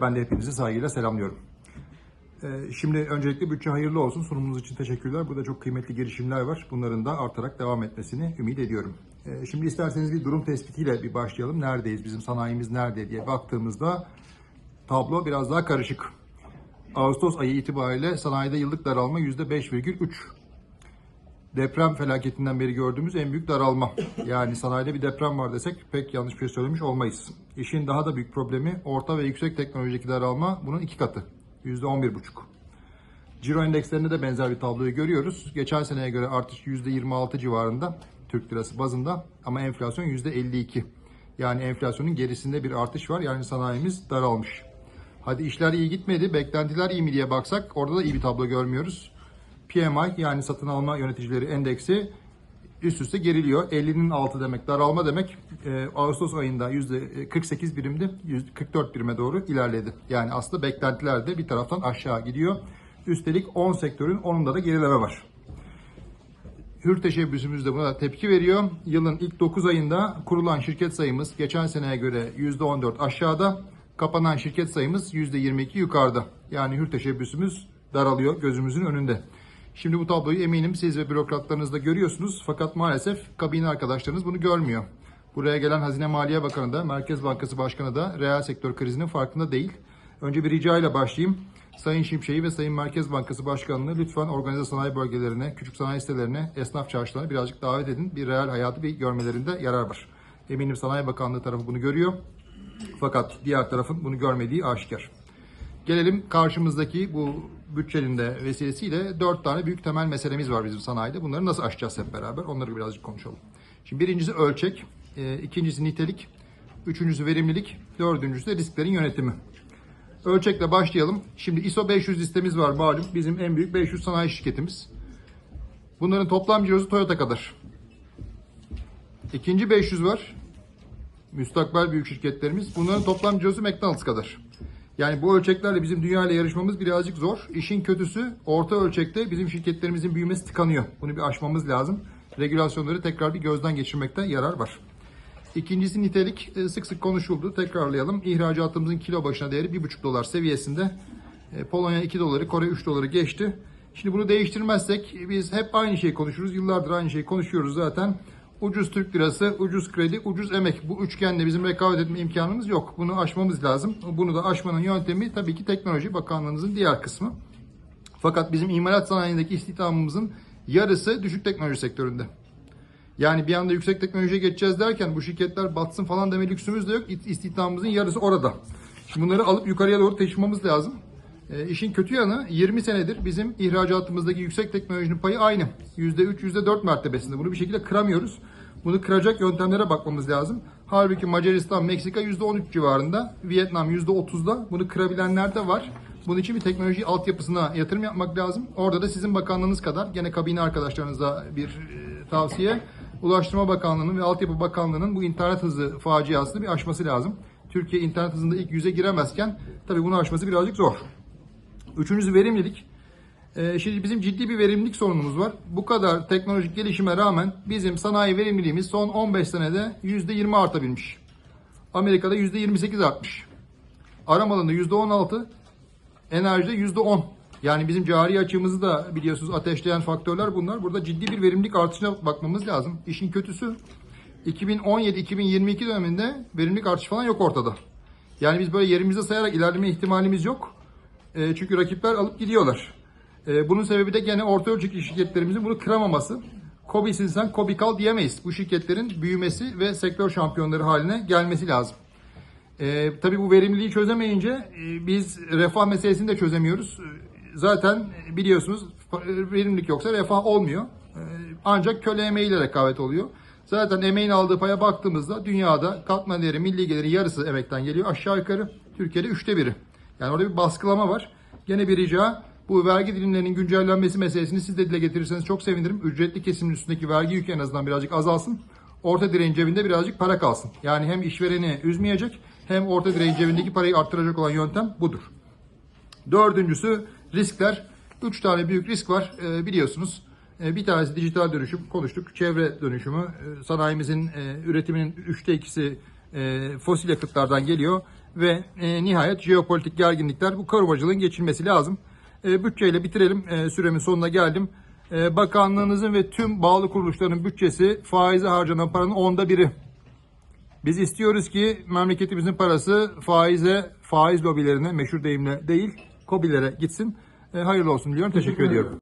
Ben de hepinizi saygıyla selamlıyorum. Ee, Şimdi öncelikle bütçe hayırlı olsun. Sunumunuz için teşekkürler. Burada çok kıymetli girişimler var. Bunların da artarak devam etmesini ümit ediyorum. Ee, Şimdi isterseniz bir durum tespitiyle bir başlayalım. Neredeyiz? Bizim sanayimiz nerede diye baktığımızda tablo biraz daha karışık. Ağustos ayı itibariyle sanayide yıllık daralma %5,3. Deprem felaketinden beri gördüğümüz en büyük daralma. Yani sanayide bir deprem var desek pek yanlış bir şey söylemiş olmayız. İşin daha da büyük problemi orta ve yüksek teknolojideki daralma bunun iki katı. %11,5. Ciro endekslerinde de benzer bir tabloyu görüyoruz. Geçen seneye göre artış %26 civarında Türk lirası bazında ama enflasyon %52. Yani enflasyonun gerisinde bir artış var. Yani sanayimiz daralmış. Hadi işler iyi gitmedi, beklentiler iyi mi diye baksak orada da iyi bir tablo görmüyoruz. PMI yani satın alma yöneticileri endeksi üst üste geriliyor. 50'nin altı demek daralma demek. Ee, Ağustos ayında %48 birimdi. 44 birime doğru ilerledi. Yani aslında beklentiler de bir taraftan aşağı gidiyor. Üstelik 10 sektörün 10'unda da gerileme var. Hür teşebbüsümüz de buna tepki veriyor. Yılın ilk 9 ayında kurulan şirket sayımız geçen seneye göre %14 aşağıda, kapanan şirket sayımız %22 yukarıda. Yani hür teşebbüsümüz daralıyor gözümüzün önünde. Şimdi bu tabloyu eminim siz ve bürokratlarınız da görüyorsunuz fakat maalesef kabine arkadaşlarınız bunu görmüyor. Buraya gelen Hazine Maliye Bakanı da, Merkez Bankası Başkanı da reel sektör krizinin farkında değil. Önce bir rica ile başlayayım. Sayın Şimşek'i ve Sayın Merkez Bankası Başkanı'nı lütfen organize sanayi bölgelerine, küçük sanayi sitelerine, esnaf çarşılarına birazcık davet edin. Bir reel hayatı bir görmelerinde yarar var. Eminim Sanayi Bakanlığı tarafı bunu görüyor. Fakat diğer tarafın bunu görmediği aşikar. Gelelim karşımızdaki bu bütçenin de vesilesiyle dört tane büyük temel meselemiz var bizim sanayide. Bunları nasıl aşacağız hep beraber? Onları birazcık konuşalım. Şimdi birincisi ölçek, e, ikincisi nitelik, üçüncüsü verimlilik, dördüncüsü de risklerin yönetimi. Ölçekle başlayalım. Şimdi ISO 500 listemiz var malum. Bizim en büyük 500 sanayi şirketimiz. Bunların toplam cirosu Toyota kadar. İkinci 500 var. Müstakbel büyük şirketlerimiz. Bunların toplam cirosu McDonald's kadar. Yani bu ölçeklerle bizim dünya ile yarışmamız birazcık zor. İşin kötüsü orta ölçekte bizim şirketlerimizin büyümesi tıkanıyor. Bunu bir aşmamız lazım. Regülasyonları tekrar bir gözden geçirmekte yarar var. İkincisi nitelik E, sık sık konuşuldu. Tekrarlayalım. İhracatımızın kilo başına değeri 1,5 dolar seviyesinde. E, Polonya 2 doları, Kore 3 doları geçti. Şimdi bunu değiştirmezsek biz hep aynı şeyi konuşuruz. Yıllardır aynı şeyi konuşuyoruz zaten. Ucuz Türk lirası, ucuz kredi, ucuz emek. Bu üçgenle bizim rekabet etme imkanımız yok. Bunu aşmamız lazım. Bunu da aşmanın yöntemi tabii ki Teknoloji Bakanlığımızın diğer kısmı. Fakat bizim imalat sanayindeki istihdamımızın yarısı düşük teknoloji sektöründe. Yani bir anda yüksek teknolojiye geçeceğiz derken bu şirketler batsın falan deme lüksümüz de yok. İstihdamımızın yarısı orada. Şimdi bunları alıp yukarıya doğru taşımamız lazım. E, işin kötü yanı 20 senedir bizim ihracatımızdaki yüksek teknolojinin payı aynı. %3, %4 mertebesinde. Bunu bir şekilde kıramıyoruz. Bunu kıracak yöntemlere bakmamız lazım. Halbuki Macaristan, Meksika %13 civarında, Vietnam %30'da. Bunu kırabilenler de var. Bunun için bir teknoloji altyapısına yatırım yapmak lazım. Orada da sizin bakanlığınız kadar gene kabine arkadaşlarınıza bir e, tavsiye. Ulaştırma Bakanlığı'nın ve Altyapı Bakanlığı'nın bu internet hızı faciasını bir aşması lazım. Türkiye internet hızında ilk yüze giremezken tabii bunu aşması birazcık zor. Üçüncüsü verimlilik. Ee, şimdi bizim ciddi bir verimlilik sorunumuz var. Bu kadar teknolojik gelişime rağmen bizim sanayi verimliliğimiz son 15 senede %20 artabilmiş. Amerika'da %28 artmış. Aramalarında %16, enerjide %10. Yani bizim cari açığımızı da biliyorsunuz ateşleyen faktörler bunlar. Burada ciddi bir verimlilik artışına bakmamız lazım. İşin kötüsü 2017-2022 döneminde verimlilik artışı falan yok ortada. Yani biz böyle yerimizde sayarak ilerleme ihtimalimiz yok. E, çünkü rakipler alıp gidiyorlar. E, bunun sebebi de gene orta ölçekli şirketlerimizin bunu kıramaması. Kobi'sin sen, Kobi kal diyemeyiz. Bu şirketlerin büyümesi ve sektör şampiyonları haline gelmesi lazım. E, tabii bu verimliliği çözemeyince e, biz refah meselesini de çözemiyoruz. E, zaten biliyorsunuz verimlilik yoksa refah olmuyor. E, ancak köle emeğiyle rekabet oluyor. Zaten emeğin aldığı paya baktığımızda dünyada katma değeri, milli geliri yarısı emekten geliyor. Aşağı yukarı Türkiye'de üçte biri. Yani orada bir baskılama var. Gene bir rica bu vergi dilimlerinin güncellenmesi meselesini siz de dile getirirseniz çok sevinirim. Ücretli kesimin üstündeki vergi yükü en azından birazcık azalsın. Orta direğin cebinde birazcık para kalsın. Yani hem işvereni üzmeyecek hem orta direğin cebindeki parayı arttıracak olan yöntem budur. Dördüncüsü riskler. Üç tane büyük risk var e, biliyorsunuz. Bir tanesi dijital dönüşüm konuştuk. Çevre dönüşümü. E, sanayimizin e, üretiminin üçte ikisi e, fosil yakıtlardan geliyor. ve e, nihayet jeopolitik gerginlikler bu korumacılığın geçilmesi lazım. E, bütçeyle bitirelim. E, süremin sonuna geldim. E, bakanlığınızın ve tüm bağlı kuruluşların bütçesi faize harcanan paranın onda biri. Biz istiyoruz ki memleketimizin parası faize, faiz lobilerine, meşhur deyimle değil, kobilere gitsin. E, hayırlı olsun diliyorum. Teşekkür ediyorum.